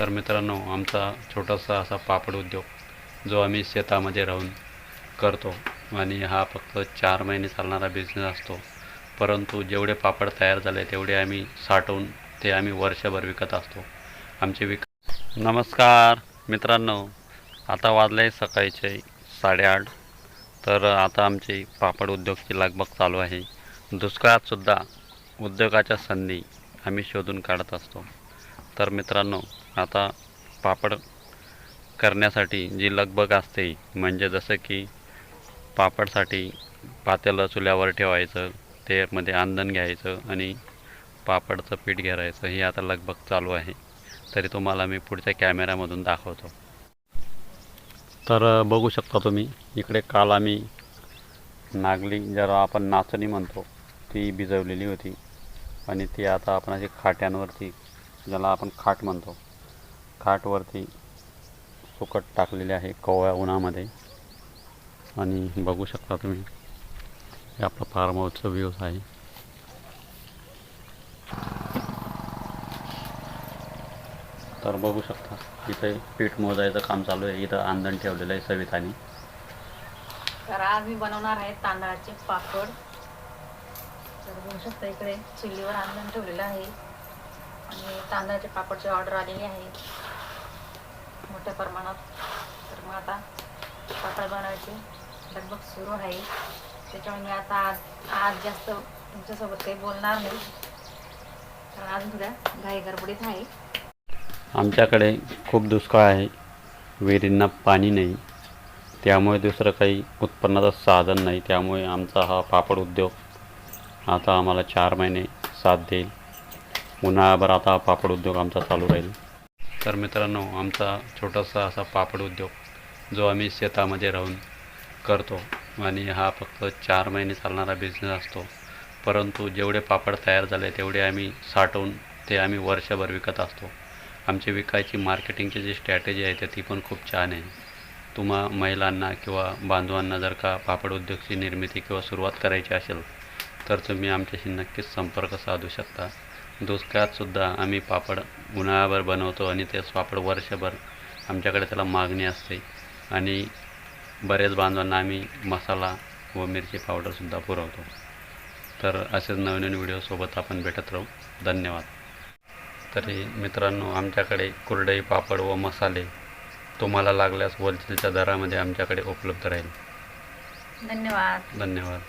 तर मित्रांनो आमचा छोटासा असा पापड उद्योग जो आम्ही शेतामध्ये राहून करतो. आणि हा फक्त चार महिने चालणारा बिझनेस असतो. परंतु जेवढे पापड तयार झाले तेवढे आम्ही साठवून ते आम्ही वर्षभर विकत असतो. आमचे विक नमस्कार मित्रांनो. आता वाजले सकाळचे साडेआठ. तर आता आमची पापड उद्योगची लगबग चालू आहे. दुष्काळातसुद्धा उद्योगाच्या संधी आम्ही शोधून काढत असतो. तर मित्रांनो आता पापड करण्यासाठी जी लगबग असते म्हणजे जसं की पापडसाठी पातेलं चुल्यावर ठेवायचं त्यामध्ये आंदण घ्यायचं आणि पापडचं पीठ घेरायचं ही आता लगबग चालू आहे. तरी तुम्हाला मी पुढच्या कॅमेऱ्यामधून दाखवतो. तर बघू शकता तुम्ही इकडे काल आम्ही नागली ज्याला आपण नाचणी म्हणतो ती भिजवलेली होती. आणि ती आता आपण अशी खाट्यांवरती ज्याला आपण खाट म्हणतो खाटवरती सुकट टाकलेले आहे कवळ्या उन्हामध्ये. आणि बघू शकता तुम्ही हे आपलं फार्म हाऊसचं व्ह्यूज आहे. तर बघू शकता इथे पीठ मोजायचं काम चालू आहे. इथं आंदण ठेवलेलं आहे सवितानी. तर आज मी बनवणार आहे तांदळाचे पापड. तर बघू शकता इकडे चिल्लीवर आंदण ठेवलेलं आहे. आणि तांदळाचे पापडची ऑर्डर आलेली आहे. मोठ्या प्रमाणात. तर मग आता पापड बनवायची. लगभग सुरू आहे. त्याच्यामुळे मी आता आज आज जास्त तुमच्यासोबत काही बोलणार नाही. कारण आज उद्या घाई गडबडीत आहे. आमच्याकडे खूप दुष्काळ आहे. विहिरींना पाणी नाही. त्यामुळे दुसरं काही उत्पन्नाचं साधन नाही. त्यामुळे आमचा हा पापड उद्योग आता आम्हाला चार महिने साथ देईल. उन्हाळ्याभर आता हा पापड उद्योग आमचा चालू राहील. तर मित्रांनो आमचा छोटासा असा पापड उद्योग जो आम्ही शेतामध्ये राहून करतो आणि हा फक्त चार महिने चालणारा बिझनेस असतो. परंतु जेवढे पापड तयार झाले तेवढे आम्ही साठवून ते आम्ही वर्षभर विकत असतो. आमची विकायची मार्केटिंगची जी स्ट्रॅटेजी आहे ती पण खूप छान आहे. तुम्हा महिलांना किंवा बांधवांना जर का पापड उद्योगची निर्मिती किंवा सुरुवात करायची असेल तर तुम्ही आमच्याशी नक्कीच संपर्क साधू शकता. दुष्काळातसुद्धा आम्ही पापड उन्हाळ्याभर बनवतो आणि ते पापड वर्षभर आमच्याकडे त्याला मागणी असते. आणि बरेच बांधवांना आम्ही मसाला व मिरची पावडरसुद्धा पुरवतो. तर असेच नवीन नवीन व्हिडिओसोबत आपण भेटत राहू. धन्यवाद. तरी मित्रांनो आमच्याकडे कुरडई पापड व मसाले तुम्हाला लागल्यास होलसेलच्या दरामध्ये आमच्याकडे उपलब्ध राहील. धन्यवाद. धन्यवाद.